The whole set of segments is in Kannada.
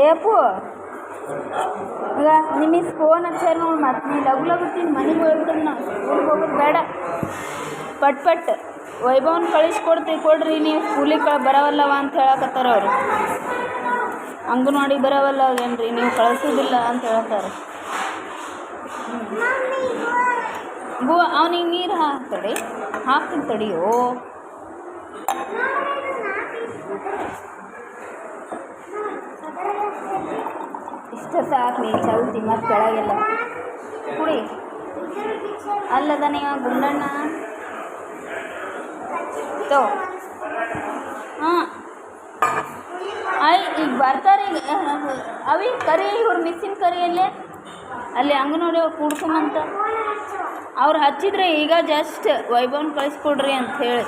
ಏ ಅಪ್ಪು. ಈಗ ನಿಮಗೆ ಫೋನ್ ಹಚ್ಚಾರ ನೋಡಿ, ಮತ್ತೆ ನೀ ಲಗು ತಿಂದು ಮನೆಗೆ ಹೋಗ್ಬಿಟ್ಟು ನಾ ಸ್ಕೂಲ್ಗೆ ಹೋಗೋದು ಬೇಡ. ಪಟ್ ಪಟ್. ವೈಭವನ ಕಳಿಸ್ಕೊಡ್ತೀವಿ ಕೊಡ್ರಿ, ನೀವು ಸ್ಕೂಲಿಗೆ ಕಳ ಬರವಲ್ಲವ ಅಂತ ಹೇಳಕತ್ತಾರ ಅವರು. ಬರವಲ್ಲ ಏನ್ರಿ ನೀವು ಕಳಿಸೋದಿಲ್ಲ ಅಂತ ಹೇಳ್ತಾರೆ ಬೂ ಅವನಿಗೆ ನೀರು ಹಾಕ್ತಡಿ ಹಾಕ್ತೀನಿ ತಡಿಯೋ ಇಷ್ಟ ಸಾಕು ನೀನು, ಚೌತಿ ಮತ್ತು ಕೆಳಗೆಲ್ಲ. ಕುಡಿ. ಅಲ್ಲದ ನೀವು ಗುಂಡಣ್ಣ. ತೋ. ಹಾಂ. ಅಲ್ಲಿ ಈಗ ಬರ್ತಾರೆ ಅವಿ, ಕರಿ, ಇವ್ರು ಮಿಕ್ಸಿನ ಕರಿಯಲ್ಲೇ ಅಲ್ಲಿ. ಅಂಗನವಾಡಿ ಕೂಡ್ಕೊಂಬಂತ ಅವ್ರು ಹಚ್ಚಿದ್ರೆ ಈಗ ಜಸ್ಟ್ ವೈಭವನ ಕಳಿಸ್ಕೊಡ್ರಿ ಅಂತ ಹೇಳಿ.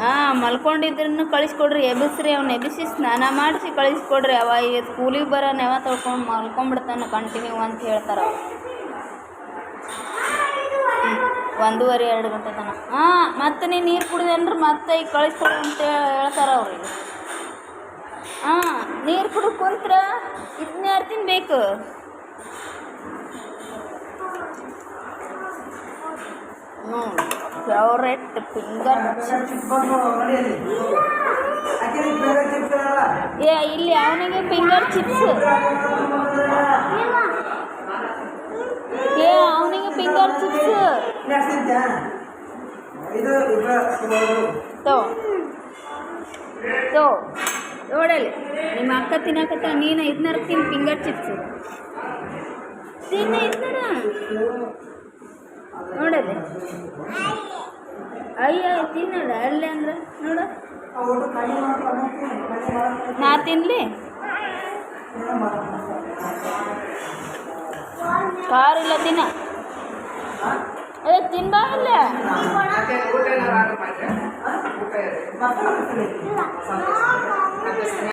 ಹಾಂ ಮಲ್ಕೊಂಡಿದ್ರನ್ನು ಕಳಿಸ್ಕೊಡ್ರಿ. ಎಬ್ಬಿಸ್ರಿ ಅವ್ನು, ಎಬ್ಬಿಸಿ ಸ್ನಾನ ಮಾಡಿಸಿ ಕಳಿಸ್ಕೊಡ್ರಿ. ಅವ ಈಗ ಸ್ಕೂಲಿಗೆ ಬರೋ ನೆವ ತೊಳ್ಕೊಂಡು ಮಲ್ಕೊಂಡ್ಬಿಡ್ತಾನೆ ಕಂಟಿನ್ಯೂ ಅಂತ ಹೇಳ್ತಾರೆ ಅವ್ರು. ಒಂದೂವರೆ, ಎರಡು ಗಂಟೆ ತನಕ. ಹಾಂ, ಮತ್ತೆ ನೀನು ನೀರು ಕುಡಿದೇನ್ರಿ ಮತ್ತೆ ಈಗ ಕಳಿಸ್ಕೊಡು ಅಂತ ಹೇಳ್ತಾರೆ ಅವ್ರಿಗೆ ಹಾಂ, ನೀರು ಕುಡಿದು ಕುಂತ್ರ ಇದನ್ನ ಯಾರು ತಿನ್ಬೇಕು? ಹ್ಞೂ ಫೇವ್ರೆಟ್ ಫಿಂಗರ್ ಏ ಇಲ್ಲಿ ಅವನಿಗೆ ಫಿಂಗರ್ ಚಿಪ್ಸ್ ಏ ಅವನಿಗೆ ಫಿಂಗರ್ ಚಿಪ್ಸ್ ತೋ. ತೋ. ನೋಡಲ್ಲಿ, ನಿಮ್ಮ ಅಕ್ಕ ತಿನ್ನಕತ್ತ, ನೀನು ಇದನ್ನ ತಿನ್ ಫಿಂಗರ್ ಚಿಪ್ಸ್ ತಿನ್ನ ಇದನ್ನ ನೋಡಲ್ಲಿ ಅಯ್ಯ ತಿನ್ನಲ್ಲ ಅಲ್ಲೇ ಅಂದ್ರೆ? ನೋಡ. ನಾ ತಿನ್ಲಿ? ಕಾರಿಲ್ಲ ತಿನ್ನ. ಅದೇ ತಿನ್ಬಾ ಇಲ್ಲ.